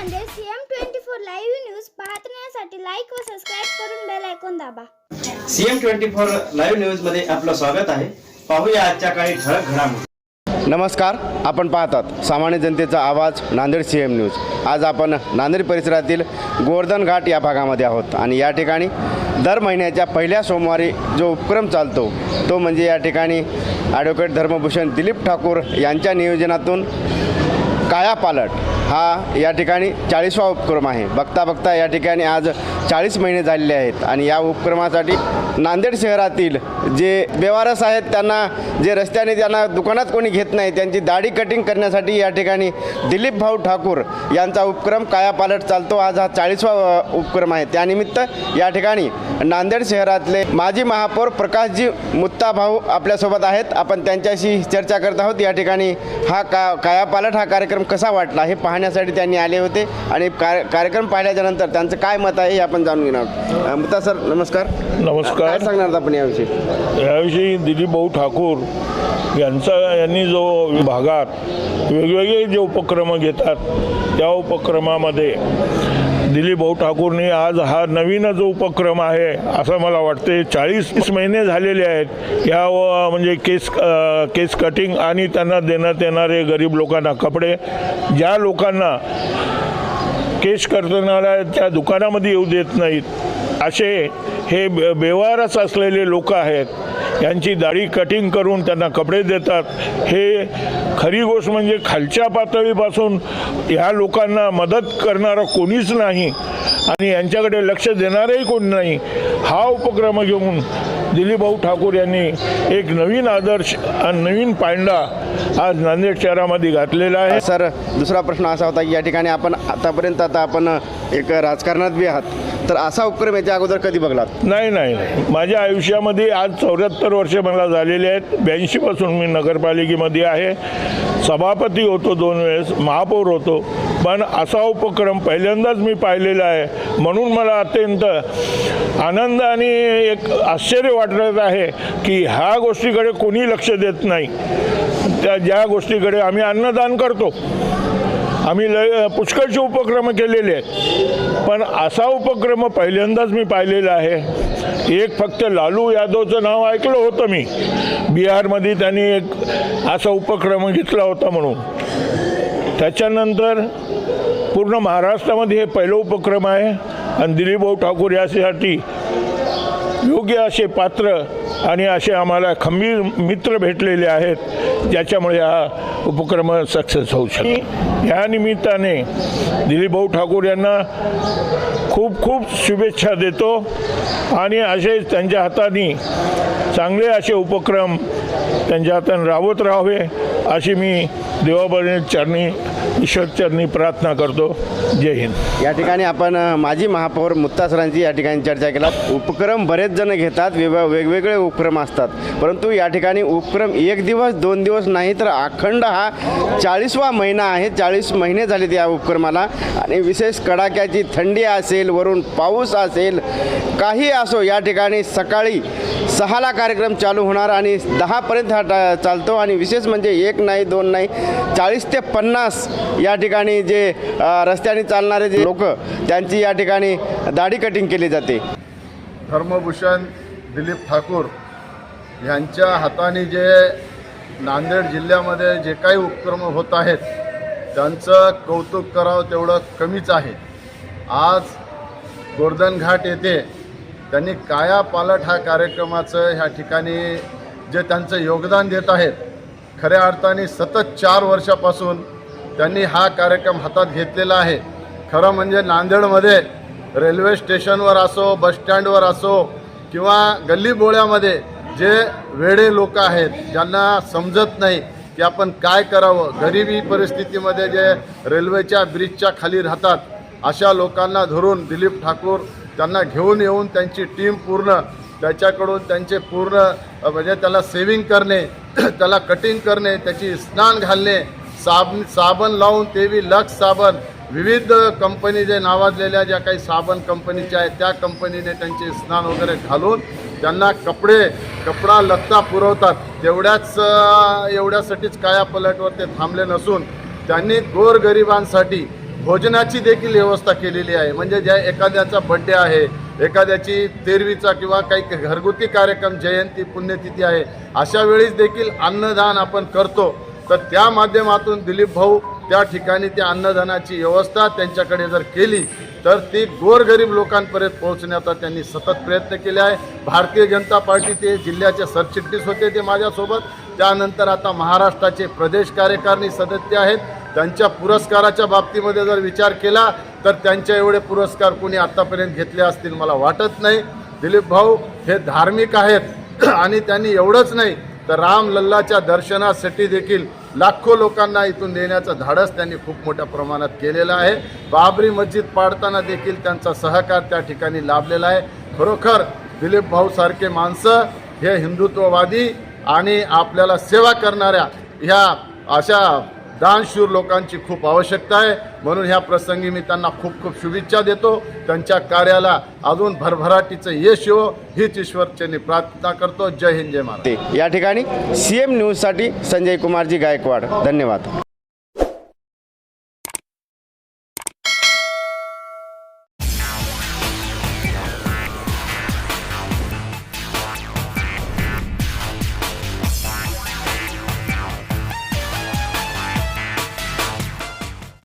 Nanded CM twenty four live news पाहण्यासाठी like व subscribe करून बेल ऐकून दाबा. सीएम ट्वेंटी फोर लाईव्ह न्यूजमध्ये आपलं स्वागत आहे. पाहूया आजच्या काही ठळक घडामोडी. नमस्कार आपण पाहतात सामान्य जनतेचा आवाज नांदेड सी एम न्यूज. आज आपण नांदेड परिसरातील गोवर्धन घाट या भागामध्ये आहोत आणि या ठिकाणी दर महिन्याच्या पहिल्या सोमवारी जो उपक्रम चालतो तो म्हणजे या ठिकाणी ॲडव्होकेट धर्मभूषण दिलीप ठाकूर यांच्या नियोजनातून कायापालट हा या ठिकाणी चाळीसवा उपक्रम आहे. बघता बघता या ठिकाणी आज चाळीस महिने झालेले आहेत आणि या उपक्रमासाठी नांदेड शहरातील जे बेवारस आहेत त्यांना जे रस्त्याने त्यांना दुकानात कोणी घेत नाही त्यांची दाढी कटिंग करण्यासाठी या ठिकाणी दिलीप भाऊ ठाकूर यांचा उपक्रम कायापालट चालतो. आज हा चाळीसवा उपक्रम आहे. त्यानिमित्त या ठिकाणी नांदेड शहरातले माजी महापौर प्रकाशजी मुत्ता भाऊ आपल्यासोबत आहेत. आपण त्यांच्याशी चर्चा करत आहोत. या ठिकाणी हा का कायापालट हा कार्यक्रम कसा वाटला हे पाहण्यासाठी त्यांनी आले होते आणि कार कार्यक्रम पाहिल्याच्यानंतर त्यांचं काय मत आहे हे आपण जाणून घेणार मुत्ता सर नमस्कार. नमस्कार. काय सांगणार आपण याविषयी? याविषयी दिलीप भाऊ ठाकूर यांचा यांनी जो भागात वेगवेगळे जे उपक्रम घेतात त्या उपक्रमामध्ये दिलीप भाऊ ठाकूरने आज हा नवीन जो उपक्रम आहे असं मला वाटते चाळीस महिने झालेले आहेत. या व म्हणजे केस अ, केस कटिंग आणि त्यांना देण्यात येणारे गरीब लोकांना कपडे ज्या लोकांना केश करताना त्या दुकानामध्ये येऊ देत नाहीत असे हे बे- बेवारस असलेले लोक आहेत. यांची दाढी कटिंग करून त्यांना कपडे देतात. हे खरी गोष्ट म्हणजे खालच्या पातळीपासून ह्या लोकांना मदत करणारं कोणीच नाही. आणि यांच्याकडे लक्ष देणारही कोणी नाही. हा उपक्रम घेऊन दिलीपभाऊ ठाकूर यांनी एक नवीन आदर्श आणि नवीन पांडा आज नांदेड शहरामध्ये घातलेला आहे. सर दुसरा प्रश्न असा होता की या ठिकाणी आपण आतापर्यंत आता आपण एक राजकारणात बी आहात. तर असा उपक्रम याच्या अगोदर कधी बघलात? नाही नाही नाही. माझ्या आयुष्यामध्ये आज चौऱ्याहत्तर वर्ष मला झालेले आहेत. ब्याऐंशीपासून मी नगरपालिकेमध्ये आहे. सभापती होतो दोन वेळेस महापौर होतो. पण असा उपक्रम पहिल्यांदाच मी पाहिलेला आहे. म्हणून मला अत्यंत आनंद आणि एक आश्चर्य वाटत आहे की ह्या गोष्टीकडे कोणी लक्ष देत नाही. त्या ज्या गोष्टीकडे आम्ही अन्नदान करतो. आम्ही लय पुष्कळचे उपक्रम केलेले आहेत. पण असा उपक्रम पहिल्यांदाच मी पाहिलेला आहे. एक फक्त लालू यादवचं नाव ऐकलं होतं मी. बिहारमध्ये त्यांनी एक असा उपक्रम घेतला होता म्हणून. त्याच्यानंतर पूर्ण महाराष्ट्रामध्ये हे पहिलं उपक्रम आहे. आणि दिलीप भाऊ ठाकूर यासाठी योग्य असे पात्र आणि असे आम्हाला खंबीर मित्र भेटलेले आहेत ज्याच्यामुळे हा उपक्रम सक्सेस होऊ शकतो. या निमित्ताने दिलीप भाऊ ठाकूर यांना खूप खूप शुभेच्छा देतो. आणि असे त्यांच्या हाताने चांगले असे उपक्रम त्यांच्या हाताने राबवत राहावे अशी मी देवाबरे चरणी ईश्वर चरणी प्रार्थना करतो. जय हिंद. या ठिकाणी आपण माजी महापौर मुत्तासरांची या ठिकाणी चर्चा केला उपक्रम बरेच जण घेतात वेगवेगळे उपक्रम असतात. परंतु या ठिकाणी उपक्रम एक दिवस दोन दिवस नाही तर अखंड हा चाळीसवा महिना आहे. चाळीस महिने झालेत या उपक्रमाला. आणि विशेष कडाक्याची थंडी असेल वरून पाऊस असेल काही असो या ठिकाणी सकाळी सहाला कार्यक्रम चालू होणार आणि दहापर्यंत हा टा- चालतो आणि विशेष म्हणजे एक नाही दोन नाही चाळीस ते पन्नास या ठिकाणी जे रस्त्याने चालणारे जे लोक त्यांची या ठिकाणी दाढी कटिंग केली जाते. धर्मभूषण दिलीप ठाकूर यांच्या हाताने जे नांदेड जिल्ह्यामध्ये जे काही उपक्रम होत आहेत त्यांचं कौतुक करावं तेवढं कमीच आहे. आज गोर्धन घाट येथे त्यांनी काया पालट हा कार्यक्रमाचं ह्या ठिकाणी जे त्यांचं योगदान देत आहेत खऱ्या अर्थाने सतत चार वर्षापासून त्यांनी हा कार्यक्रम हातात घेतलेला आहे. खरं म्हणजे नांदेडमध्ये रेल्वे स्टेशनवर असो बसस्टँडवर असो किंवा गल्लीबोळ्यामध्ये जे वेडे लोक आहेत ज्यांना समजत नाही की आपण काय करावं गरिबी परिस्थितीमध्ये जे रेल्वेच्या ब्रिजच्या खाली राहतात अशा लोकांना धरून दिलीप ठाकूर त्यांना घेऊन येऊन त्यांची टीम पूर्ण त्याच्याकडून त्यांचे पूर्ण म्हणजे त्याला सेविंग करणे त्याला कटिंग करणे त्याची स्नान घालणे साब साबण लावून तेवी लक्स साबण विविध कंपनी जे नावाजलेल्या ज्या काही साबण कंपनीच्या आहेत त्या कंपनीने त्यांचे स्नान वगैरे घालून त्यांना कपडे कपडा लत्ता पुरवतात. तेवढ्याच एवढ्यासाठीच काया पलटवर ते थांबले नसून त्यांनी गोरगरिबांसाठी भोजनाची देखील व्यवस्था केलेली आहे. म्हणजे ज्या एखाद्याचा बड्डे आहे एखाद्याची तेरवीचा किंवा काही घरगुती कार्यक्रम जयंती पुण्यतिथी आहे अशा वेळेस देखील अन्नदान आपण करतो. तर त्या माध्यमातून दिलीप भाऊ त्या ठिकाणी त्या अन्नदानाची व्यवस्था त्यांच्याकडे जर केली तर ती गोरगरीब लोकांपर्यंत पोहोचण्याचा त्यांनी सतत प्रयत्न केले आहे. भारतीय जनता पार्टी ते जिल्ह्याचे सरचिटणीस होते ते माझ्यासोबत. त्यानंतर आता महाराष्ट्राचे प्रदेश कार्यकारिणी सदस्य आहेत. त्यांच्या पुरस्काराच्या बाबतीमध्ये जर विचार केला तर त्यांच्या एवढे पुरस्कार कोणी आत्तापर्यंत घेतले असतील मला वाटत नाही. दिलीप भाऊ हे धार्मिक आहेत आणि त्यांनी एवढंच नाही तर राम लल्लाच्या दर्शनासाठी देखील लाखो लोकांना इथून नेण्याचं धाडस त्यांनी खूप मोठ्या प्रमाणात केलेलं आहे. बाबरी मस्जिद पाडताना देखील त्यांचा सहकार त्या ठिकाणी लाभलेला आहे. खरोखर दिलीप भाऊसारखे माणसं हे हिंदुत्ववादी आणि आपल्याला सेवा करणाऱ्या ह्या अशा दानशूर लोकांची खूप आवश्यकता आहे. म्हणून ह्या प्रसंगी मी त्यांना खूप खूप शुभेच्छा देतो. त्यांच्या कार्याला अजून भरभराटीचं यश येवो हीच ईश्वरचेनी प्रार्थना करतो. जय हिंद जय महाराज या ठिकाणी सी एम न्यूजसाठी संजय कुमारजी गायकवाड. धन्यवाद.